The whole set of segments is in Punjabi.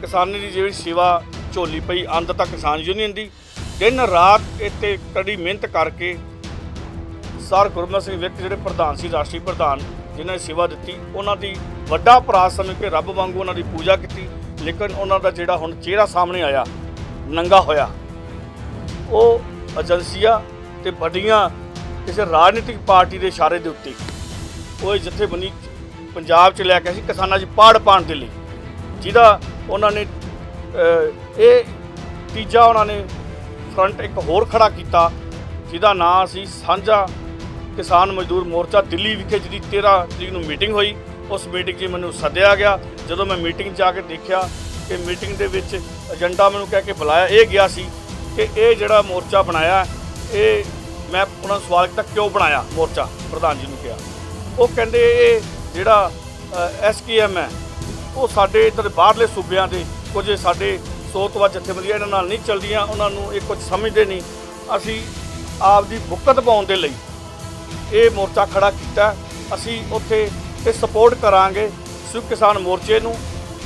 ਕਿਸਾਨੀ ਦੀ ਜਿਹੜੀ ਸੇਵਾ ਝੋਲੀ ਪਈ ਅੰਤ ਤੱਕ ਕਿਸਾਨ ਯੂਨੀਅਨ ਦੀ ਦਿਨ ਰਾਤ ਇੱਥੇ ਕੜੀ ਮਿਹਨਤ ਕਰਕੇ ਸਰ ਗੁਰਮਤ ਸਿੰਘ ਵਿਰਕ ਜਿਹੜੇ ਪ੍ਰਧਾਨ ਸੀ, ਰਾਸ਼ਟਰੀ ਪ੍ਰਧਾਨ, ਜਿਨ੍ਹਾਂ ਨੇ ਸੇਵਾ ਦਿੱਤੀ, ਉਹਨਾਂ ਦੀ ਵੱਡਾ ਭਰਾ ਸਮਝ ਕੇ ਰੱਬ ਵਾਂਗੂ ਉਹਨਾਂ ਦੀ ਪੂਜਾ ਕੀਤੀ, ਲੇਕਿਨ ਉਹਨਾਂ ਦਾ ਜਿਹੜਾ ਹੁਣ ਚਿਹਰਾ ਸਾਹਮਣੇ ਆਇਆ, ਨੰਗਾ ਹੋਇਆ। ਉਹ ਏਜੰਸੀਆਂ ਤੇ ਵੱਡੀਆਂ ਕਿਸੇ ਰਾਜਨੀਤਿਕ ਪਾਰਟੀ ਦੇ ਇਸ਼ਾਰੇ ਦੇ ਉੱਤੇ ਉਹ ਇਹ ਜਥੇਬੰਦੀ ਪੰਜਾਬ 'ਚ ਲੈ ਕੇ ਆਏ ਸੀ ਕਿਸਾਨਾਂ 'ਚ ਪਾੜ ਪਾਉਣ ਦੇ ਲਈ, ਜਿਹਦਾ ਉਹਨਾਂ ਨੇ ਇਹ ਤੀਜਾ ਉਹਨਾਂ ਨੇ ਫਰੰਟ ਇੱਕ ਹੋਰ ਖੜਾ ਕੀਤਾ, ਜਿਹਦਾ ਨਾਂ ਸੀ ਸਾਂਝਾ ਕਿਸਾਨ ਮਜ਼ਦੂਰ ਮੋਰਚਾ ਦਿੱਲੀ ਵਿਖੇ, ਜਿਹਦੀ 13 ਤਰੀਕ ਨੂੰ ਮੀਟਿੰਗ ਹੋਈ। ਉਸ ਮੀਟਿੰਗ 'ਚ ਮੈਨੂੰ ਸੱਦਿਆ ਗਿਆ। ਜਦੋਂ ਮੈਂ ਮੀਟਿੰਗ 'ਚ ਆ ਕੇ ਦੇਖਿਆ ਕਿ ਮੀਟਿੰਗ ਦੇ ਵਿੱਚ ਏਜੰਡਾ ਮੈਨੂੰ ਕਹਿ ਕੇ ਬੁਲਾਇਆ, ਇਹ ਗਿਆ ਸੀ ਕਿ ਇਹ ਜਿਹੜਾ ਮੋਰਚਾ ਬਣਾਇਆ, ਇਹ ਮੈਂ ਉਹਨਾਂ ਨੂੰ ਸਵਾਲ ਕੀਤਾ, ਕਿਉਂ ਬਣਾਇਆ ਮੋਰਚਾ? ਪ੍ਰਧਾਨ ਜੀ ਨੂੰ ਕਿਹਾ। ਉਹ ਕਹਿੰਦੇ, ਇਹ ਜਿਹੜਾ ਐਸਕੇਐਮ ਹੈ ਉਹ ਸਾਡੇ ਇੱਧਰ ਬਾਹਰਲੇ ਸੂਬਿਆਂ ਦੇ ਕੁਝ ਸਾਡੇ ਸੌ ਤੋਂ ਵੱਧ ਜਥੇਬੰਦੀਆਂ ਇਹਨਾਂ ਨਾਲ ਨਹੀਂ ਚੱਲਦੀਆਂ, ਉਹਨਾਂ ਨੂੰ ਇਹ ਕੁਝ ਸਮਝਦੇ ਨਹੀਂ। ਅਸੀਂ ਆਪ ਦੀ ਬੁੱਕਤ ਪਾਉਣ ਦੇ ਲਈ ਇਹ ਮੋਰਚਾ ਖੜਾ ਕੀਤਾ। ਅਸੀਂ ਉੱਥੇ ਇਹ ਸਪੋਰਟ ਕਰਾਂਗੇ ਸਿੱਖ ਕਿਸਾਨ ਮੋਰਚੇ ਨੂੰ।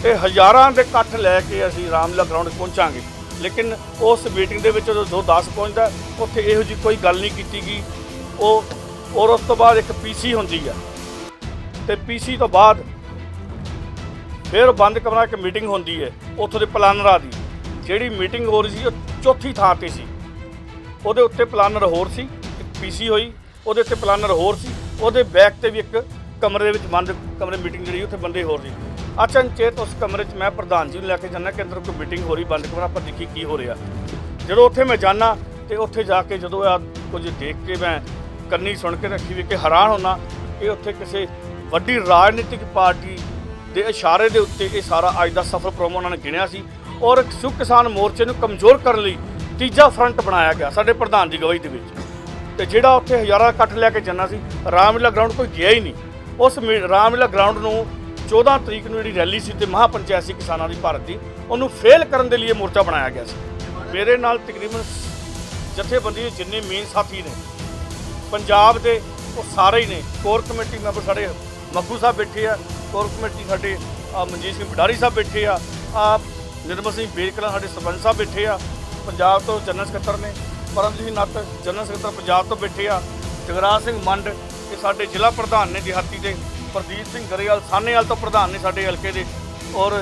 ਤੇ ਹਜ਼ਾਰਾਂ ਦੇ ਇਕੱਠ ਲੈ ਕੇ ਅਸੀਂ ਰਾਮਲੀਲਾ ਗਰਾਊਂਡ ਪਹੁੰਚਾਂਗੇ। ਲੇਕਿਨ ਉਸ ਮੀਟਿੰਗ ਦੇ ਵਿੱਚ ਜਦੋਂ 10 ਪਹੁੰਚਦਾ, ਉੱਥੇ ਇਹੋ ਜੀ ਕੋਈ ਗੱਲ ਨਹੀਂ ਕੀਤੀ ਗਈ। ਉਹ, ਔਰ ਉਸ ਤੋਂ ਬਾਅਦ ਇੱਕ ਪੀਸੀ ਹੁੰਦੀ ਆ। ਤੇ ਪੀਸੀ ਤੋਂ ਬਾਅਦ ਫਿਰ ਬੰਦ ਕਮਰਾ ਇੱਕ ਮੀਟਿੰਗ ਹੁੰਦੀ ਹੈ ਉੱਥੋਂ ਦੇ ਪਲਾਨਰਾਂ ਦੀ ਜਿਹੜੀ ਮੀਟਿੰਗ ਹੋ ਰਹੀ ਸੀ, ਉਹ ਚੌਥੀ ਥਾਂ ਤੇ ਸੀ। ਉਹਦੇ ਉੱਤੇ ਪਲਾਨਰ ਹੋਰ ਸੀ, ਇੱਕ ਪੀਸੀ ਹੋਈ, ਉਹਦੇ ਉੱਤੇ ਪਲਾਨਰ ਹੋਰ ਸੀ, ਉਹਦੇ ਬੈਕ ਤੇ ਵੀ ਇੱਕ ਕਮਰੇ ਦੇ ਵਿੱਚ ਬੰਦ, ਕਮਰੇ ਮੀਟਿੰਗ ਜਿਹੜੀ ਉੱਥੇ ਬੰਦੇ ਹੋਰ ਸੀ। ਅਚਨਚੇਤ ਉਸ ਕਮਰੇ 'ਚ ਮੈਂ ਪ੍ਰਧਾਨ ਜੀ ਨੂੰ ਲੈ ਕੇ ਜਾਂਦਾ ਕਿ ਅੰਦਰ ਕੋਈ ਮੀਟਿੰਗ ਹੋ ਰਹੀ, ਬੰਦ ਕਮਰਾ, ਆਪਾਂ ਦੇਖੀ ਕੀ ਹੋ ਰਿਹਾ। ਜਦੋਂ ਉੱਥੇ ਮੈਂ ਜਾਣਾ ਤੇ ਉੱਥੇ ਜਾ ਕੇ ਜਦੋਂ ਆ ਕੁਝ ਦੇਖ ਕੇ ਮੈਂ ਕੰਨੀ ਸੁਣ ਕੇ ਰੱਖੀ ਵੀ ਕਿ ਹੈਰਾਨ ਹੋਣਾ ਕਿ ਉੱਥੇ ਕਿਸੇ ਵੱਡੀ ਰਾਜਨੀਤਿਕ ਪਾਰਟੀ ਦੇ ਇਸ਼ਾਰੇ ਦੇ ਉੱਤੇ ਇਹ ਸਾਰਾ ਅੱਜ ਦਾ ਸਫਲ ਪ੍ਰੋਮੋ ਉਹਨਾਂ ਨੇ ਗਿਣਿਆ ਸੀ ਔਰ ਸੁਖ ਕਿਸਾਨ ਮੋਰਚੇ ਨੂੰ ਕਮਜ਼ੋਰ ਕਰਨ ਲਈ ਤੀਜਾ ਫਰੰਟ ਬਣਾਇਆ ਗਿਆ ਸਾਡੇ ਪ੍ਰਧਾਨ ਦੀ ਗਵਾਹੀ ਦੇ ਵਿੱਚ। ਤੇ ਜਿਹੜਾ ਉੱਥੇ ਹਜ਼ਾਰਾਂ ਇਕੱਠ ਲੈ ਕੇ ਜਾਣਾ ਸੀ, ਰਾਮਲੀਲਾ ਗਰਾਊਂਡ ਕੋਈ ਗਿਆ ਹੀ ਨਹੀਂ। ਉਸ ਮੀ- ਰਾਮਲੀਲਾ ਗਰਾਊਂਡ ਨੂੰ 14 ਤਰੀਕ ਨੂੰ ਜਿਹੜੀ ਰੈਲੀ ਸੀ ਤੇ ਮਹਾਪੰਚਾਇਤ ਸੀ ਕਿਸਾਨਾਂ ਦੀ ਭਾਰਤ ਦੀ, ਉਹਨੂੰ ਫੇਲ ਕਰਨ ਦੇ ਲਈ ਇਹ ਮੋਰਚਾ ਬਣਾਇਆ ਗਿਆ ਸੀ। ਮੇਰੇ ਨਾਲ ਤਕਰੀਬਨ ਜਥੇਬੰਦੀ ਦੇ ਜਿੰਨੇ ਮੇਨ ਸਾਥੀ ਨੇ, ਪੰਜਾਬ ਦੇ ਉਹ ਸਾਰੇ ਹੀ ਨੇ। ਕੋਰ ਕਮੇਟੀ ਮੈਂਬਰ ਸਾਡੇ ਮੱਗੂ ਸਾਹਿਬ ਬੈਠੇ ਆ ਕੋਰ ਕਮੇਟੀ ਸਾਡੇ ਮਨਜੀਤ ਸਿੰਘ ਵਡਾਰੀ ਸਾਹਿਬ ਬੈਠੇ ਆ ਆ ਨਿਰਮਲ ਸਿੰਘ ਬੇਰਕਲਾ ਸਾਡੇ ਸਰਪੰਚ ਸਾਹਿਬ ਬੈਠੇ ਆ, ਪੰਜਾਬ ਤੋਂ ਜਨਰਲ ਸਕੱਤਰ ਨੇ, ਪਰਮਜੀਤ ਨੱਤ ਜਨਰਲ ਸਕੱਤਰ ਪੰਜਾਬ ਤੋਂ ਬੈਠੇ ਆ, ਜਗਰਾਜ ਸਿੰਘ ਮੰਡ ਇਹ ਸਾਡੇ ਜ਼ਿਲ੍ਹਾ ਪ੍ਰਧਾਨ ਨੇ ਦਿਹਾਤੀ ਦੇ ਪ੍ਰਦੀਪ ਸਿੰਘ ਗਰੇਵਾਲ ਸਾਨੇਵਾਲ ਤੋਂ ਪ੍ਰਧਾਨ ਨੇ ਸਾਡੇ ਹਲਕੇ ਦੇ, ਔਰ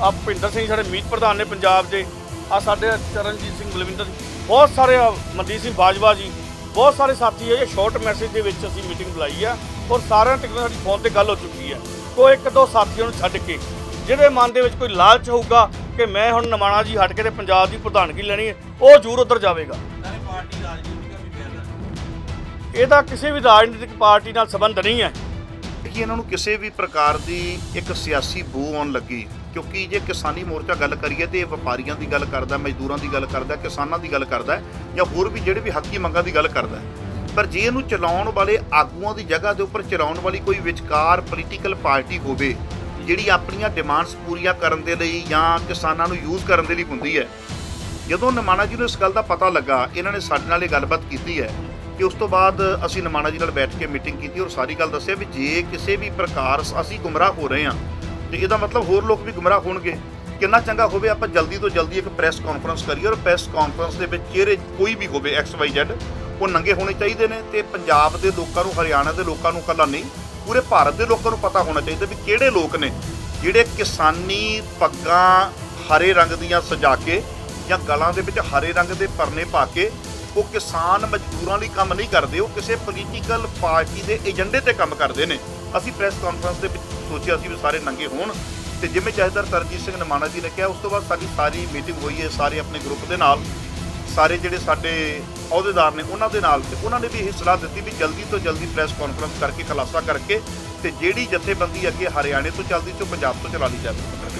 ਆ ਭਿੰਦਰ ਸਿੰਘ ਸਾਡੇ ਮੀਤ ਪ੍ਰਧਾਨ ਨੇ ਪੰਜਾਬ ਦੇ ਆ ਸਾਡੇ ਚਰਨਜੀਤ ਸਿੰਘ ਬਲਵਿੰਦਰ ਬਹੁਤ ਸਾਰੇ ਮਨਦੀਪ ਸਿੰਘ ਬਾਜਵਾ ਜੀ, ਬਹੁਤ ਸਾਰੇ ਸਾਥੀ ਹੈ ਇਹ ਸ਼ਾਰਟ ਮੈਸੇਜ ਦੇ ਵਿੱਚ ਅਸੀਂ ਮੀਟਿੰਗ ਬੁਲਾਈ ਆ, ਔਰ ਸਾਰਿਆਂ ਤੱਕ ਸਾਡੀ ਫੋਨ ਤੇ ਗੱਲ ਹੋ ਚੁੱਕੀ ਹੈ ਕੋਈ ਇੱਕ ਦੋ ਸਾਥੀਆਂ ਨੂੰ ਛੱਡ ਕੇ ਜਿਹਦੇ ਮਨ ਦੇ ਵਿੱਚ ਕੋਈ ਲਾਲਚ ਹੋਊਗਾ ਕਿ ਮੈਂ ਹੁਣ ਨਮਾਣਾ ਜੀ ਹਟ ਕੇ ਤੇ ਪੰਜਾਬ ਦੀ ਪ੍ਰਧਾਨਗੀ ਲੈਣੀ ਹੈ ਉਹ ਜ਼ਰੂਰ ਉੱਧਰ ਜਾਵੇਗਾ ਇਹਦਾ ਕਿਸੇ ਵੀ ਰਾਜਨੀਤਿਕ ਪਾਰਟੀ ਨਾਲ ਸੰਬੰਧ ਨਹੀਂ ਹੈ ਕਿ ਇਹਨਾਂ ਨੂੰ ਕਿਸੇ ਵੀ ਪ੍ਰਕਾਰ ਦੀ ਇੱਕ ਸਿਆਸੀ ਬੂ ਆਉਣ ਲੱਗੀ ਕਿਉਂਕਿ ਜੇ ਕਿਸਾਨੀ ਮੋਰਚਾ ਗੱਲ ਕਰੀਏ ਤੇ ਇਹ ਵਪਾਰੀਆਂ ਦੀ ਗੱਲ ਕਰਦਾ ਮਜ਼ਦੂਰਾਂ ਦੀ ਗੱਲ ਕਰਦਾ ਕਿਸਾਨਾਂ ਦੀ ਗੱਲ ਕਰਦਾ ਜਾਂ ਹੋਰ ਵੀ ਜਿਹੜੇ ਵੀ ਹੱਕੀ ਮੰਗਾਂ ਦੀ ਗੱਲ ਕਰਦਾ ਹੈ। ਪਰ ਜੇ ਇਹਨੂੰ ਚਲਾਉਣ ਵਾਲੇ ਆਗੂਆਂ ਦੀ ਜਗ੍ਹਾ ਦੇ ਉੱਪਰ ਚਲਾਉਣ ਵਾਲੀ ਕੋਈ ਵਿਚਕਾਰ ਪੋਲੀਟੀਕਲ ਪਾਰਟੀ ਹੋਵੇ, ਜਿਹੜੀ ਆਪਣੀਆਂ ਡਿਮਾਂਡਸ ਪੂਰੀਆਂ ਕਰਨ ਦੇ ਲਈ ਜਾਂ ਕਿਸਾਨਾਂ ਨੂੰ ਯੂਜ਼ ਕਰਨ ਦੇ ਲਈ ਹੁੰਦੀ ਹੈ, ਜਦੋਂ ਨਮਾਣਾ ਜੀ ਨੂੰ ਇਸ ਗੱਲ ਦਾ ਪਤਾ ਲੱਗਾ, ਇਹਨਾਂ ਨੇ ਸਾਡੇ ਨਾਲ ਇਹ ਗੱਲਬਾਤ ਕੀਤੀ ਹੈ ਕਿ ਉਸ ਤੋਂ ਬਾਅਦ ਅਸੀਂ ਨਮਾਣਾ ਜੀ ਨਾਲ ਬੈਠ ਕੇ ਮੀਟਿੰਗ ਕੀਤੀ ਔਰ ਸਾਰੀ ਗੱਲ ਦੱਸਿਆ ਵੀ ਜੇ ਕਿਸੇ ਵੀ ਪ੍ਰਕਾਰ ਅਸੀਂ ਗੁੰਮਰਾਹ ਹੋ ਰਹੇ ਹਾਂ, ਤੇ ਇਹਦਾ ਮਤਲਬ ਹੋਰ ਲੋਕ ਵੀ ਗੁੰਮਰਾਹ ਹੋਣਗੇ। ਕਿੰਨਾ ਚੰਗਾ ਹੋਵੇ ਆਪਾਂ ਜਲਦੀ ਤੋਂ ਜਲਦੀ ਇੱਕ ਪ੍ਰੈਸ ਕਾਨਫਰੰਸ ਕਰੀਏ ਔਰ ਪ੍ਰੈਸ ਕਾਨਫਰੰਸ ਦੇ ਵਿੱਚ ਚਿਹਰੇ ਕੋਈ ਵੀ ਹੋਵੇ ਐਕਸ ਵਾਈ ਜ਼ੈਡ ਉਹ ਨੰਗੇ ਹੋਣੇ ਚਾਹੀਦੇ ਨੇ ਤੇ ਪੰਜਾਬ ਦੇ ਲੋਕਾਂ ਨੂੰ, ਹਰਿਆਣਾ ਦੇ ਲੋਕਾਂ ਨੂੰ ਇਕੱਲਾ ਨਹੀਂ, ਪੂਰੇ ਭਾਰਤ ਦੇ ਲੋਕਾਂ ਨੂੰ ਪਤਾ ਹੋਣਾ ਚਾਹੀਦਾ ਵੀ ਕਿਹੜੇ ਲੋਕ ਨੇ ਜਿਹੜੇ ਕਿਸਾਨੀ ਪੱਗਾਂ ਹਰੇ ਰੰਗ ਦੀਆਂ ਸਜਾ ਕੇ ਜਾਂ ਗਲਾਂ ਦੇ ਵਿੱਚ ਹਰੇ ਰੰਗ ਦੇ ਪਰਨੇ ਪਾ ਕੇ ਉਹ ਕਿਸਾਨ ਮਜ਼ਦੂਰਾਂ ਲਈ ਕੰਮ ਨਹੀਂ ਕਰਦੇ, ਉਹ ਕਿਸੇ ਪੋਲੀਟੀਕਲ ਪਾਰਟੀ ਦੇ ਏਜੰਡੇ ਤੇ ਕੰਮ ਕਰਦੇ ਨੇ। ਅਸੀਂ ਪ੍ਰੈਸ ਕਾਨਫਰੰਸ ਦੇ ਵਿੱਚ ਸੋਚਿਆ ਸੀ ਵੀ ਸਾਰੇ ਨੰਗੇ ਹੋਣ ਤੇ ਜਿਵੇਂ ਜਥੇਦਾਰ ਤਰਜੀਤ ਸਿੰਘ ਨਮਾਣਾ ਜੀ ਨੇ ਕਿਹਾ, ਉਸ ਤੋਂ ਬਾਅਦ ਸਾਡੀ ਸਾਰੀ ਮੀਟਿੰਗ ਹੋਈ ਹੈ ਸਾਰੇ ਆਪਣੇ ਗਰੁੱਪ ਦੇ ਨਾਲ। ਸਾਰੇ ਜਿਹੜੇ ਸਾਡੇ ਅਹੁਦੇਦਾਰ ਨੇ ਉਹਨਾਂ ਦੇ ਨਾਲ ਤੇ ਉਹਨਾਂ ਨੇ ਵੀ ਇਹ ਸਲਾਹ ਦਿੱਤੀ ਵੀ ਜਲਦੀ ਤੋਂ ਜਲਦੀ ਪ੍ਰੈਸ ਕਾਨਫਰੰਸ ਕਰਕੇ ਖੁਲਾਸਾ ਕਰਕੇ ਤੇ ਜਿਹੜੀ ਜਥੇਬੰਦੀ ਅੱਗੇ ਹਰਿਆਣੇ ਤੋਂ ਚੱਲਦੀ ਸੀ ਪੰਜਾਬ ਤੋਂ ਚਲਾ ਲਈ ਜਾਵੇ।